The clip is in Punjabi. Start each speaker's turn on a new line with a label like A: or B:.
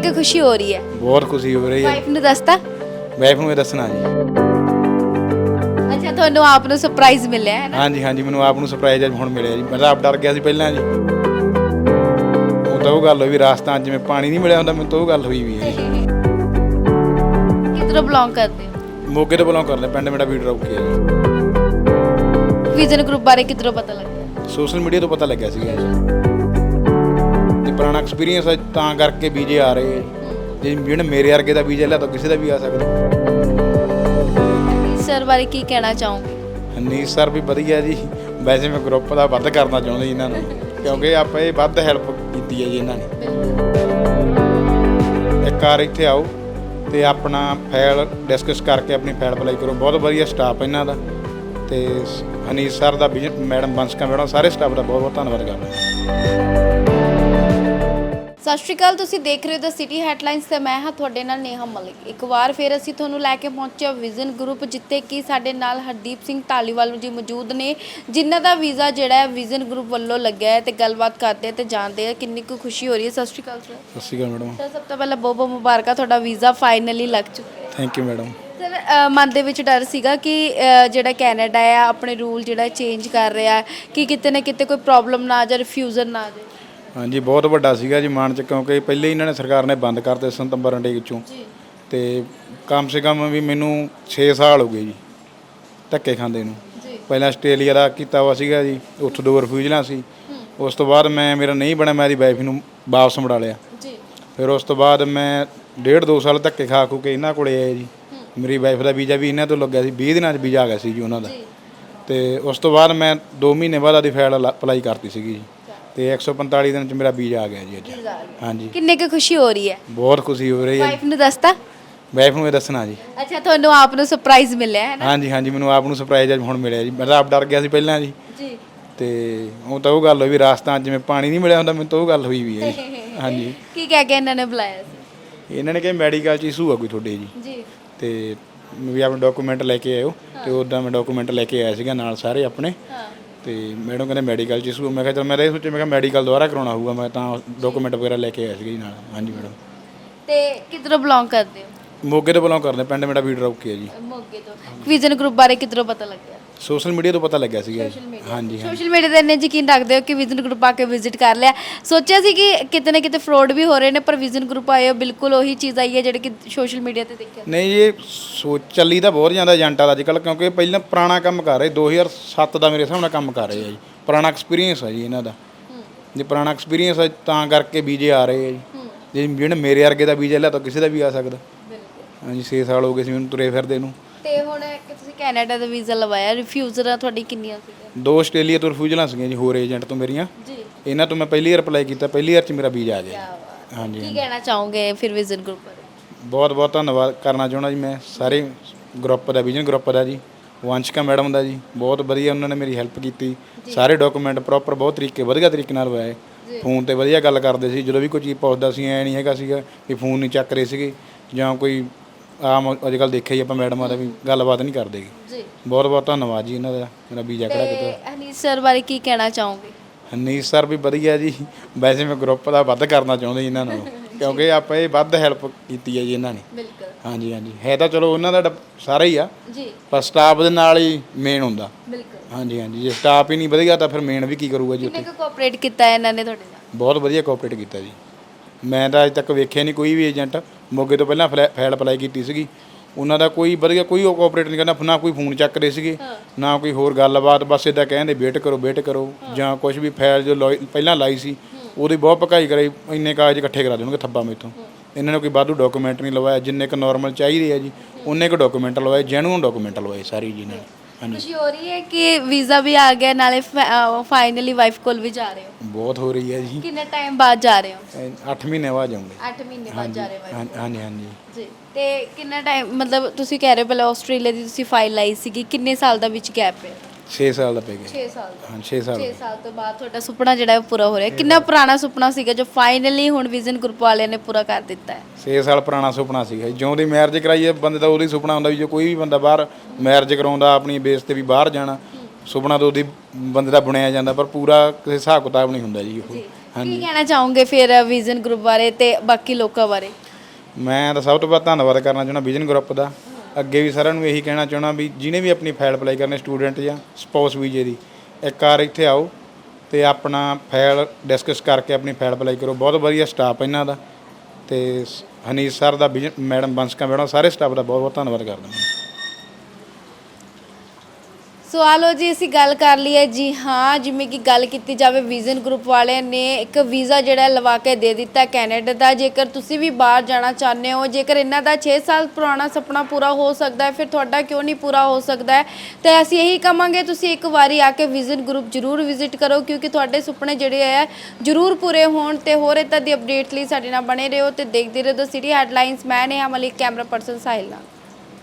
A: ਕਿੰਨੇ ਕੁ ਖੁਸ਼ੀ ਹੋ ਰਹੀ ਹੈ।
B: ਬਹੁਤ ਖੁਸ਼ੀ ਹੋ ਰਹੀ ਹੈ।
A: ਵਾਈਫ ਨੂੰ ਦੱਸਤਾ?
B: ਵਾਈਫ ਨੂੰ ਇਹ ਦੱਸਣਾ ਜੀ।
A: ਅੱਛਾ ਤੁਹਾਨੂੰ ਆਪ ਨੂੰ ਸਰਪ੍ਰਾਈਜ਼ ਮਿਲਿਆ ਹੈ ਨਾ?
B: ਹਾਂਜੀ ਹਾਂਜੀ ਮੈਨੂੰ ਆਪ ਨੂੰ ਸਰਪ੍ਰਾਈਜ਼ ਅੱਜ ਹੁਣ ਮਿਲਿਆ ਜੀ। ਮੈਂ ਤਾਂ ਆਪ ਡਰ ਗਿਆ ਸੀ ਪਹਿਲਾਂ ਜੀ। ਉਹ ਤਾਂ ਉਹ ਗੱਲ ਹੋਈ ਵੀ ਰਾਜਸਥਾਨ ਜਿਵੇਂ ਪਾਣੀ ਨਹੀਂ ਮਿਲਿਆ ਹੁੰਦਾ ਮੈਨੂੰ ਤਾਂ ਉਹ ਗੱਲ ਹੋਈ ਵੀ ਹੈ।
A: ਕਿਧਰੋਂ ਬਿਲੋਂਗ ਕਰਦੇ ਹੋ?
B: ਮੋਗੇ ਤੋਂ ਬਲੋਂ ਕਰਦੇ ਪਿੰਡ ਮੇਰਾ ਵੀਡ ਰੌਕੀ ਹੈ ਜੀ।
A: ਵਿਜ਼ਨ ਗਰੁੱਪ ਬਾਰੇ ਕਿਧਰੋਂ ਪਤਾ ਲੱਗਿਆ?
B: ਸੋਸ਼ਲ ਮੀਡੀਆ ਤੋਂ ਪਤਾ ਲੱਗਿਆ ਸੀਗਾ ਜੀ। ਐਕਸਪੀਰੀਅੰਸ ਹੈ ਤਾਂ ਕਰਕੇ ਵੀਜ਼ੇ ਆ ਰਹੇ ਹੈ ਜੀ ਜਿਹੜਾ ਮੇਰੇ ਵਰਗੇ ਦਾ ਵੀਜ਼ਾ ਲਿਆ ਤਾਂ ਕਿਸੇ ਦਾ ਵੀ ਆ ਸਕਦਾ।
A: ਸਰ ਬਾਰੇ ਕੀ ਕਹਿਣਾ ਚਾਹੋਗੇ?
B: ਹਨੀਸ਼ ਸਰ ਵੀ ਵਧੀਆ ਜੀ। ਵੈਸੇ ਮੈਂ ਗਰੁੱਪ ਦਾ ਵੱਧ ਕਰਨਾ ਚਾਹੁੰਦਾ ਜੀ ਇਹਨਾਂ ਨੂੰ ਕਿਉਂਕਿ ਆਪਾਂ ਇਹ ਵੱਧ ਹੈਲਪ ਕੀਤੀ ਹੈ ਜੀ ਇਹਨਾਂ ਨੇ। ਇੱਕ ਵਾਰ ਇੱਥੇ ਆਓ ਤੇ ਆਪਣਾ ਫਾਈਲ ਡਿਸਕਸ ਕਰਕੇ ਆਪਣੀ ਫਾਈਲ ਅਪਲਾਈ ਕਰੋ। ਬਹੁਤ ਵਧੀਆ ਸਟਾਫ ਇਹਨਾਂ ਦਾ। ਤੇ ਹਨੀਸ਼ ਸਰ ਦਾ ਮੈਡਮ ਬੰਸਕਾ ਮੈਡਮ ਸਾਰੇ ਸਟਾਫ ਦਾ ਬਹੁਤ ਬਹੁਤ ਧੰਨਵਾਦ ਕਰਦਾ।
A: ਸਤਿ ਸ਼੍ਰੀ ਅਕਾਲ ਤੁਸੀਂ ਦੇਖ ਰਹੇ ਹੋ ਦ ਸਿਟੀ ਹੈਡਲਾਈਨਸ ਤੇ ਮੈਂ ਹਾਂ ਤੁਹਾਡੇ ਨਾਲ ਨੇਹਾ ਮਲਿਕ। ਇੱਕ ਵਾਰ ਫਿਰ ਅਸੀਂ ਤੁਹਾਨੂੰ ਲੈ ਕੇ ਪਹੁੰਚੇ ਹਾਂ ਵਿਜ਼ਨ ਗਰੁੱਪ ਜਿੱਥੇ ਕਿ ਸਾਡੇ ਨਾਲ ਹਰਦੀਪ ਸਿੰਘ ਢਾਲੀਵਾਲ ਜੀ ਮੌਜੂਦ ਨੇ ਜਿਨ੍ਹਾਂ ਦਾ ਵੀਜ਼ਾ ਜਿਹੜਾ ਹੈ ਵਿਜ਼ਨ ਗਰੁੱਪ ਵੱਲੋਂ ਲੱਗਿਆ ਹੈ ਤੇ ਗੱਲਬਾਤ ਕਰਦੇ ਹਾਂ ਤੇ ਜਾਣਦੇ ਹਾਂ ਕਿੰਨੀ ਕੁ ਖੁਸ਼ੀ ਹੋ ਰਹੀ ਹੈ। ਸਤਿ ਸ਼੍ਰੀ ਅਕਾਲ ਸਰ
B: ਸਤਿ ਸ਼੍ਰੀ ਅਕਾਲ ਮੈਡਮ।
A: ਸਰ ਸਭ ਤੋਂ ਪਹਿਲਾਂ ਬਹੁਤ ਬਹੁਤ ਮੁਬਾਰਕਾਂ ਤੁਹਾਡਾ ਵੀਜ਼ਾ ਫਾਈਨਲੀ ਲੱਗ ਚੁੱਕਿਆ ਹੈ।
B: Thank you madam.
A: ਸਰ ਅ, ਮਨ ਦੇ ਵਿੱਚ ਡਰ ਸੀਗਾ ਕਿ ਅ, ਜਿਹੜਾ ਕੈਨੇਡਾ ਆ ਆਪਣੇ ਰੂਲ ਜਿਹੜਾ ਚੇਂਜ ਕਰ ਰਿਹਾ ਹੈ ਕਿ ਕਿਤੇ ਨਾ ਕਿਤੇ ਕੋਈ ਪ੍ਰੋਬਲਮ ਨਾ ਆ ਜਾਏ ਰਿਫਿਊਜ਼ਲ ਨਾ ਆ ਜਾਏ।
B: ਹਾਂਜੀ ਬਹੁਤ ਵੱਡਾ ਸੀਗਾ ਜੀ ਮਾਨ ਚ ਕਿਉਂਕਿ ਪਹਿਲੇ ਹੀ ਇਹਨਾਂ ਨੇ ਸਰਕਾਰ ਨੇ ਬੰਦ ਕਰਤੇ ਸਤੰਬਰ ਅੰਡੇ ਚੋਂ
A: ਜੀ।
B: ਤੇ ਕਮ ਸੇ ਕਮ ਵੀ ਮੈਨੂੰ 6 ਸਾਲ ਹੋ ਗਏ ਜੀ ਧੱਕੇ ਖਾਂਦੇ ਨੂੰ।
A: ਜੀ।
B: ਪਹਿਲਾਂ ਆਸਟ੍ਰੇਲੀਆ ਦਾ ਕੀਤਾ ਵਾ ਸੀਗਾ ਜੀ ਉੱਥੋਂ ਦੋ ਰਿਫਿਊਜਲਾਂ ਸੀ। ਉਸ ਤੋਂ ਬਾਅਦ ਮੈਂ ਮੇਰਾ ਨਹੀਂ ਬਣਿਆ ਮੈਂ ਦੀ ਵਾਈਫ ਨੂੰ ਵਾਪਸ ਮੁੜਾ ਲਿਆ।
A: ਜੀ।
B: ਫਿਰ ਉਸ ਤੋਂ ਬਾਅਦ ਮੈਂ ਡੇਢ ਦੋ ਸਾਲ ਧੱਕੇ ਖਾ ਖੂ ਕੇ ਇਹਨਾਂ ਕੋਲੇ ਆਇਆ ਜੀ। ਮੇਰੀ ਵਾਈਫ ਦਾ ਵੀਜ਼ਾ ਵੀ ਇਹਨਾਂ ਤੋਂ ਲੱਗਿਆ ਸੀ 20 ਦਿਨਾਂ 'ਚ ਵੀਜ਼ਾ ਆ ਗਿਆ ਸੀ ਜੀ ਉਹਨਾਂ ਦਾ। ਤੇ ਉਸ ਤੋਂ ਬਾਅਦ ਮੈਂ 2 ਮਹੀਨੇ ਬਾਅਦ ਆਦੀ ਫਾਈਲ ਅਪਲਾਈ ਕਰਤੀ ਸੀਗੀ ਜੀ। ਤੇ 145 ਦਿਨ 'ਚ ਮੇਰਾ ਵੀਜ਼ਾ ਆ ਗਿਆ ਜੀ ਅੱਜ। ਹਾਂਜੀ।
A: ਕਿੰਨੇ ਕੁ ਖੁਸ਼ੀ ਹੋ ਰਹੀ ਹੈ?
B: ਬਹੁਤ ਖੁਸ਼ੀ ਹੋ ਰਹੀ ਹੈ।
A: ਵਾਈਫ ਨੂੰ ਦੱਸਤਾ?
B: ਵਾਈਫ ਨੂੰ ਇਹ ਦੱਸਣਾ ਜੀ।
A: ਅੱਛਾ ਤੁਹਾਨੂੰ ਆਪ ਨੂੰ ਸਰਪ੍ਰਾਈਜ਼ ਮਿਲਿਆ ਹੈ ਨਾ?
B: ਹਾਂਜੀ ਹਾਂਜੀ ਮੈਨੂੰ ਆਪ ਨੂੰ ਸਰਪ੍ਰਾਈਜ਼ ਅੱਜ ਹੁਣ ਮਿਲਿਆ ਜੀ। ਮੈਂ ਤਾਂ ਆਪ ਡਰ ਗਿਆ ਸੀ ਪਹਿਲਾਂ ਜੀ।
A: ਜੀ।
B: ਤੇ ਉਹ ਤਾਂ ਉਹ ਗੱਲ ਹੋਈ ਵੀ 'ਚ ਜਿਵੇਂ ਪਾਣੀ ਨਹੀਂ ਮਿਲਿਆ ਹੁੰਦਾ ਮੈਨੂੰ ਤਾਂ ਉਹ ਗੱਲ ਹੋਈ ਵੀ ਹੈ ਜੀ। ਹਾਂਜੀ।
A: ਕੀ ਕਹਿ ਕੇ ਇਹਨਾਂ ਨੇ ਬੁਲਾਇਆ ਸੀ?
B: ਇਹਨਾਂ ਨੇ ਕਿਹਾ ਮੈਡੀਕਲ 'ਚ ਇਸ਼ੂ ਆ ਕੋਈ ਤੁਹਾਡੇ ਜੀ।
A: ਜੀ।
B: ਤੇ ਵੀ ਆਪਣੇ ਡਾਕੂਮੈਂਟ ਲੈ ਕੇ ਆਇਓ। ਤੇ ਉਦਾਂ ਮੈਂ ਡਾਕੂਮੈਂਟ ਲੈ ਕੇ ਆਇਆ ਸੀਗਾ ਨਾਲ ਸਾਰੇ ਆਪਣੇ।
A: ਹਾਂ।
B: ਤੇ ਮੈਡਮ ਕਹਿੰਦੇ ਮੈਡੀਕਲ 'ਚ ਇਸ਼ੂ ਮੈਂ ਕਿਹਾ ਚਲ ਮੈਂ ਤਾਂ ਇਹ ਸੋਚਿਆ ਮੈਂ ਕਿਹਾ ਮੈਡੀਕਲ ਦੁਬਾਰਾ ਕਰਾਉਣਾ ਹੋਊਗਾ ਮੈਂ ਤਾਂ ਡਾਕੂਮੈਂਟ ਵਗੈਰਾ ਲੈ ਕੇ ਆਇਆ ਸੀਗਾ ਜੀ ਨਾਲ। ਹਾਂਜੀ ਮੈਡਮ
A: ਤੇ ਕਿਧਰੋਂ ਬਿਲੋਂਗ ਕਰਦੇ ਹੋ?
B: ਮੋਗੇ ਤੋਂ ਬਲੋਂ ਕਰਦੇ ਪਿੰਡ ਮੇਰਾ ਵੀਡ ਰੌਕੀ ਹੈ ਜੀ।
A: ਮੋਗੇ ਤੋਂ। ਵਿਜ਼ਨ ਗਰੁੱਪ ਬਾਰੇ ਕਿਧਰੋਂ ਪਤਾ ਲੱਗਿਆ?
B: ਸੋਸ਼ਲ ਮੀਡੀਆ ਤੋਂ ਪਤਾ ਲੱਗਿਆ ਸੀਗਾ ਜੀ ਹਾਂਜੀ
A: ਸੋਸ਼ਲ ਮੀਡੀਆ ਤੇ ਇੰਨੇ ਯਕੀਨ ਰੱਖਦੇ ਹੋ ਕਿ ਵਿਜ਼ਨ ਗਰੁੱਪ ਆ ਕੇ ਵਿਜ਼ਿਟ ਕਰ ਲਿਆ। ਸੋਚਿਆ ਸੀ ਕਿ ਕਿਤੇ ਨਾ ਕਿਤੇ ਫਰਾਡ ਵੀ ਹੋ ਰਹੇ ਨੇ ਪਰ ਵਿਜ਼ਨ ਗਰੁੱਪ ਆਏ ਹੋ ਬਿਲਕੁਲ ਉਹੀ ਚੀਜ਼ ਆਈ ਹੈ ਜਿਹੜੀ ਕਿ ਸੋਸ਼ਲ ਮੀਡੀਆ ਤੇ ਦੇਖਿਆ
B: ਨਹੀਂ ਇਹ ਸੋਚ ਚੱਲੀ ਤਾਂ ਬਹੁਤ ਜਾਂਦਾ ਏਜੰਟਾਂ ਦਾ ਅੱਜ ਕੱਲ੍ਹ ਕਿਉਂਕਿ ਇਹ ਪਹਿਲਾਂ ਪੁਰਾਣਾ ਕੰਮ ਕਰ ਰਹੇ 2007 ਦਾ ਮੇਰੇ ਹਿਸਾਬ ਨਾਲ ਕੰਮ ਕਰ ਰਹੇ ਆ ਜੀ। ਪੁਰਾਣਾ ਐਕਸਪੀਰੀਅੰਸ ਹੈ ਜੀ ਇਹਨਾਂ ਦਾ। ਜੇ ਪੁਰਾਣਾ ਐਕਸਪੀਰੀਅੰਸ ਹੈ ਤਾਂ ਕਰਕੇ ਵੀਜ਼ੇ ਆ ਰਹੇ ਆ ਜੀ। ਜੇ ਜਿਹੜਾ ਮੇਰੇ ਵਰਗੇ ਦਾ ਵੀਜ਼ਾ ਲਿਆ ਤਾਂ ਕਿਸੇ ਦਾ ਵੀ ਆ ਸਕਦਾ।
A: ਬਿਲਕੁਲ।
B: ਹਾਂਜੀ 6 ਸਾਲ ਹੋ ਗਏ ਸੀ ਮੈਨੂੰ ਤੁਰੇ ਫਿਰਦੇ ਨੂੰ।
A: ਤੇ ਹੁਣ ਕਿ ਤੁਸੀਂ ਕੈਨੇਡਾ ਦਾ ਵੀਜ਼ਾ ਲਵਾਇਆ ਰਿਫਿਊਜ਼ਰਾਂ ਤੁਹਾਡੀ ਕਿੰਨੀਆਂ ਸੀਗੀਆਂ?
B: ਦੋ ਆਸਟ੍ਰੇਲੀਆ ਤੋਂ ਰਿਫਿਊਜਲਾਂ ਸੀਗੀਆਂ ਜੀ ਹੋਰ ਏਜੰਟ ਤੋਂ ਮੇਰੀਆਂ।
A: ਜੀ।
B: ਇਹਨਾਂ ਤੋਂ ਮੈਂ ਪਹਿਲੀ ਵਾਰ ਅਪਲਾਈ ਕੀਤਾ ਪਹਿਲੀ ਵਾਰ ਚ ਮੇਰਾ ਵੀਜ਼ਾ ਆ ਗਿਆ ਹਾਂਜੀ
A: ਕੀ ਕਹਿਣਾ ਚਾਹੋਗੇ ਫਿਰ ਵਿਜ਼ਨ ਗਰੁੱਪ ਬਾਰੇ?
B: ਬਹੁਤ ਬਹੁਤ ਧੰਨਵਾਦ ਕਰਨਾ ਚਾਹੁੰਦਾ ਜੀ ਮੈਂ। ਸਾਰੇ ਗਰੁੱਪ ਦਾ ਵਿਜਨ ਗਰੁੱਪ ਦਾ ਜੀ। ਵੰਸ਼ਿਕਾ ਮੈਡਮ ਦਾ ਜੀ ਬਹੁਤ ਵਧੀਆ ਉਹਨਾਂ ਨੇ ਮੇਰੀ ਹੈਲਪ ਕੀਤੀ। ਸਾਰੇ ਡਾਕੂਮੈਂਟ ਪ੍ਰੋਪਰ ਬਹੁਤ ਤਰੀਕੇ ਵਧੀਆ ਤਰੀਕੇ ਨਾਲ ਲਵਾਏ। ਫੋਨ ਤੇ ਵਧੀਆ ਗੱਲ ਕਰਦੇ ਸੀ ਜਦੋਂ ਵੀ ਕੋਈ ਚੀਜ਼ ਪੁੱਛਦਾ ਸੀ ਐ ਨਹੀਂ ਹੈਗਾ ਸੀਗਾ ਕਿ ਫੋਨ ਨਹੀਂ ਚੱਕ ਰਹੇ ਸੀਗੇ ਜਾਂ ਕੋਈ ਆਮ ਅੱਜ ਕੱਲ ਦੇਖਿਆ ਹੀ ਆਪਾਂ ਮੈਡਮਾਂ ਦਾ ਵੀ ਗੱਲਬਾਤ ਨਹੀਂ ਕਰਦੇ।
A: ਜੀ।
B: ਬਹੁਤ ਬਹੁਤ ਧੰਨਵਾਦ ਜੀ ਇਹਨਾਂ ਦਾ ਮੇਰਾ ਵੀਜ਼ਾ ਕਰਾ ਕੇ
A: ਤੇ ਹਨੀਸ਼ ਸਰ ਬਾਰੇ ਕੀ ਕਹਿਣਾ ਚਾਹੋਗੇ?
B: ਹਨੀਸ਼ ਸਰ ਵੀ ਵਧੀਆ ਜੀ। ਵੈਸੇ ਮੈਂ ਗਰੁੱਪ ਦਾ ਵੱਧ ਕਰਨਾ ਚਾਹੁੰਦਾ ਜੀ ਇਹਨਾਂ ਨੂੰ ਕਿਉਂਕਿ ਆਪਾਂ ਇਹ ਵੱਧ ਹੈਲਪ ਕੀਤੀ ਹੈ ਜੀ ਇਹਨਾਂ ਨੇ।
A: ਬਿਲਕੁਲ।
B: ਹਾਂਜੀ ਹਾਂਜੀ। ਹੈ ਤਾਂ ਚਲੋ ਉਹਨਾਂ ਦਾ ਸਾਰਾ ਹੀ ਆ।
A: ਜੀ।
B: ਪਰ ਸਟਾਫ ਦੇ ਨਾਲ ਹੀ ਮੇਨ ਹੁੰਦਾ।
A: ਬਿਲਕੁਲ।
B: ਹਾਂਜੀ ਹਾਂਜੀ। ਜੇ ਸਟਾਫ ਹੀ ਨਹੀਂ ਵਧੀਆ ਤਾਂ ਫਿਰ ਮੇਨ ਵੀ ਕੀ ਕਰੂਗਾ ਜੀ
A: ਕਿੰਨੇ ਕੋਆਪਰੇਟ ਕੀਤਾ ਇਹਨਾਂ ਨੇ ਤੁਹਾਡੇ ਨਾਲ?
B: ਬਹੁਤ ਵਧੀਆ ਕੋਆਪਰੇਟ ਕੀਤਾ ਜੀ। ਮੈਂ ਤਾਂ ਅਜੇ ਤੱਕ ਵੇਖਿਆ ਨਹੀਂ ਕੋਈ ਵੀ ਏਜੰਟ ਮੋਗੇ ਤੋਂ ਪਹਿਲਾਂ ਫਲੈ- ਫਾਈਲ ਅਪਲਾਈ ਕੀਤੀ ਸੀਗੀ। ਉਹਨਾਂ ਦਾ ਕੋਈ ਵਧੀਆ ਕੋਈ ਕੋਆਪਰੇਟ ਨਹੀਂ ਕਰਨਾ ਨਾ ਕੋਈ ਫੋਨ ਚੱਕ ਰਹੇ ਸੀਗੇ ਨਾ ਕੋਈ ਹੋਰ ਗੱਲਬਾਤ ਬਸ ਇਦਾਂ ਕਹਿੰਦੇ ਵੇਟ ਕਰੋ ਵੇਟ ਕਰੋ। ਜਾਂ ਕੁਝ ਵੀ ਫਾਈਲ ਜੋ ਲੋਈ- ਪਹਿਲਾਂ ਲਾਈ ਸੀ ਉਹਦੀ ਬਹੁਤ ਪਕਾਈ ਕਰਾਈ ਇੰਨੇ ਕਾਗਜ਼ ਇਕੱਠੇ ਕਰਾ ਦੇਣਗੇ ਥੱਬਾ ਮੇਥੋਂ। ਇਹਨਾਂ ਨੇ ਕੋਈ ਵਾਧੂ ਡਾਕੂਮੈਂਟ ਨਹੀਂ ਲਵਾਇਆ ਜਿੰਨੇ ਕ ਨਾਰਮਲ ਚਾਹੀਦੇ ਆ ਜੀ ਉਹਨੇ ਕ ਡਾਕੂਮੈਂਟ ਲਵਾਏ ਜੈਨੂਨ ਡਾਕੂਮੈਂਟ ਲਵਾਏ ਸਾਰੀ ਜੀ ਨਾਲ ਹਾਂਜੀ
A: ਖੁਸ਼ੀ ਹੋ ਰਹੀ ਹੈ ਕਿ ਵੀਜ਼ਾ ਵੀ ਆ ਗਿਆ ਨਾਲੇ ਫਾਈਨਲੀ ਵਾਈਫ ਕੋਲ ਵੀ ਜਾ ਰਹੇ ਹੋ।
B: ਬਹੁਤ ਹੋ ਰਹੀ ਹੈ ਜੀ।
A: ਕਿੰਨੇ ਟਾਈਮ ਬਾਅਦ ਜਾ ਰਹੇ ਹੋ?
B: 8 ਮਹੀਨੇ ਬਾਅਦ ਜਾਊਂਗੇ।
A: 8 ਮਹੀਨੇ ਬਾਅਦ ਜਾ ਰਹੇ ਹੋ
B: ਹਾਂ- ਹਾਂਜੀ ਹਾਂਜੀ
A: ਜੀ ਤੇ ਕਿੰਨਾ ਟਾਈਮ ਮਤਲਬ ਤੁਸੀਂ ਕਹਿ ਰਹੇ ਹੋ ਪਹਿਲਾਂ ਆਸਟ੍ਰੇਲੀਆ ਦੀ ਤੁਸੀਂ ਫਾਈਲ ਲਾਈ ਸੀਗੀ ਕਿੰਨੇ ਸਾਲ ਦਾ ਵਿੱਚ ਗੈਪ ਹੈ?
B: 6 ਸਾਲ ਦਾ ਪੈ ਗਿਆ।
A: 6 ਸਾਲ ਦਾ।
B: ਹਾਂ 6 ਸਾਲ
A: 6 ਸਾਲ ਤੋਂ ਬਾਅਦ ਤੁਹਾਡਾ ਸੁਪਨਾ ਜਿਹੜਾ ਹੈ ਉਹ ਪੂਰਾ ਹੋ ਰਿਹਾ। ਕਿੰਨਾ ਪੁਰਾਣਾ ਸੁਪਨਾ ਸੀਗਾ ਜੋ ਫਾਈਨਲੀ ਹੁਣ ਵਿਜ਼ਨ ਗਰੁੱਪ ਵਾਲਿਆਂ ਨੇ ਪੂਰਾ ਕਰ ਦਿੱਤਾ ਹੈ?
B: 6 ਸਾਲ ਪੁਰਾਣਾ ਸੁਪਨਾ ਸੀਗਾ। ਜਿਉਂ ਦੀ ਮੈਰਿਜ ਕਰਾਈ ਹੈ ਬੰਦੇ ਦਾ ਉਹਦੀ ਸੁਪਨਾ ਹੁੰਦਾ ਵੀ ਜੇ ਕੋਈ ਵੀ ਬੰਦਾ ਬਾਹਰ ਮੈਰਿਜ ਕਰਾਉਂਦਾ ਆਪਣੀ ਬੇਸ ਤੇ ਵੀ ਬਾਹਰ ਜਾਣਾ ਸੁਪਨਾ ਤਾਂ ਉਹਦੀ ਬੰਦੇ ਦਾ ਬੁਣਿਆ ਜਾਂਦਾ ਪਰ ਪੂਰਾ ਕਿਸੇ ਹਿਸਾਬ ਕਿਤਾਬ ਨਹੀਂ ਹੁੰਦਾ ਜੀ ਉਹ।
A: ਕੀ ਕਹਿਣਾ ਚਾਹੋਗੇ ਫਿਰ ਵਿਜ਼ਨ ਗਰੁੱਪ ਬਾਰੇ ਤੇ ਬਾਕੀ ਲੋਕਾਂ ਬਾਰੇ?
B: ਮੈਂ ਤਾਂ ਸਭ ਤੋਂ ਵੱਧ ਧੰਨਵਾਦ ਕਰਨਾ ਚਾਹੁੰਦਾ ਵਿਜ਼ਨ ਗਰੁੱਪ ਦਾ। ਅੱਗੇ ਵੀ ਸਾਰਿਆਂ ਨੂੰ ਇਹੀ ਕਹਿਣਾ ਚਾਹੁੰਦਾ ਵੀ ਜਿਹਨੇ ਵੀ ਆਪਣੀ ਫਾਈਲ ਅਪਲਾਈ ਕਰਨੀ, ਸਟੂਡੈਂਟ ਜਾਂ ਸਪੋਸ ਵੀਜੇ ਦੀ, ਇੱਕ ਵਾਰ ਇੱਥੇ ਆਓ ਤੇ ਆਪਣਾ ਫਾਈਲ ਡਿਸਕਸ ਕਰਕੇ ਆਪਣੀ ਫਾਈਲ ਅਪਲਾਈ ਕਰੋ। ਬਹੁਤ ਵਧੀਆ ਸਟਾਫ ਇਹਨਾਂ ਦਾ ਤੇ ਸ- ਹਨੀਸ਼ ਸਰ ਦਾ ਵਿਜਨ ਮੈਡਮ ਬੰਸਕਾ ਮੈਡਮ, ਸਾਰੇ ਸਟਾਫ ਦਾ ਬਹੁਤ ਬਹੁਤ ਧੰਨਵਾਦ ਕਰਦਾ ਮੈਂ
A: ਸੋ ਆ ਲਓ ਜੀ, ਅਸੀਂ ਗੱਲ ਕਰ ਲਈ ਹੈ। ਜੀ ਹਾਂ, ਜਿਵੇਂ ਕਿ ਗੱਲ ਕੀਤੀ ਜਾਵੇ ਵਿਜ਼ਨ ਗਰੁੱਪ ਵਾਲਿਆਂ ਨੇ ਇੱਕ ਵੀਜ਼ਾ ਜਿਹੜਾ ਲਵਾ ਕੇ ਦੇ ਦਿੱਤਾ ਕੈਨੇਡਾ ਦਾ। ਜੇਕਰ ਤੁਸੀਂ ਵੀ ਬਾਹਰ ਜਾਣਾ ਚਾਹੁੰਦੇ ਹੋ, ਜੇਕਰ ਇਹਨਾਂ ਦਾ 6 ਸਾਲ ਪੁਰਾਣਾ ਸੁਪਨਾ ਪੂਰਾ ਹੋ ਸਕਦਾ ਹੈ, ਫਿਰ ਤੁਹਾਡਾ ਕਿਉਂ ਨਹੀਂ ਪੂਰਾ ਹੋ ਸਕਦਾ ਹੈ? ਤੇ ਅਸੀਂ ਇਹੀ ਕਹਾਂਗੇ, ਤੁਸੀਂ ਇੱਕ ਵਾਰੀ ਆ ਕੇ ਵਿਜ਼ਨ ਗਰੁੱਪ ਜ਼ਰੂਰ ਵਿਜ਼ਿਟ ਕਰੋ, ਕਿਉਂਕਿ ਤੁਹਾਡੇ ਸੁਪਨੇ ਜਿਹੜੇ ਹੈ, ਜ਼ਰੂਰ ਪੂਰੇ ਹੋਣ ਤੇ ਹੋਰ ਇੱਦਾਂ ਦੀ ਅਪਡੇਟ ਲਈ ਸਾਡੇ ਨਾਲ ਬਣੇ ਰਹੋ ਤੇ ਦੇਖਦੇ ਰਹੋ ਦ ਸਿਟੀ ਹੈਡਲਾਈਨਸ ਮੈਂ ਨੇ ਮਲਿਕ ਕੈਮਰਾ ਪਰਸਨ ਸਾਹਿਲ ਨਾਲ।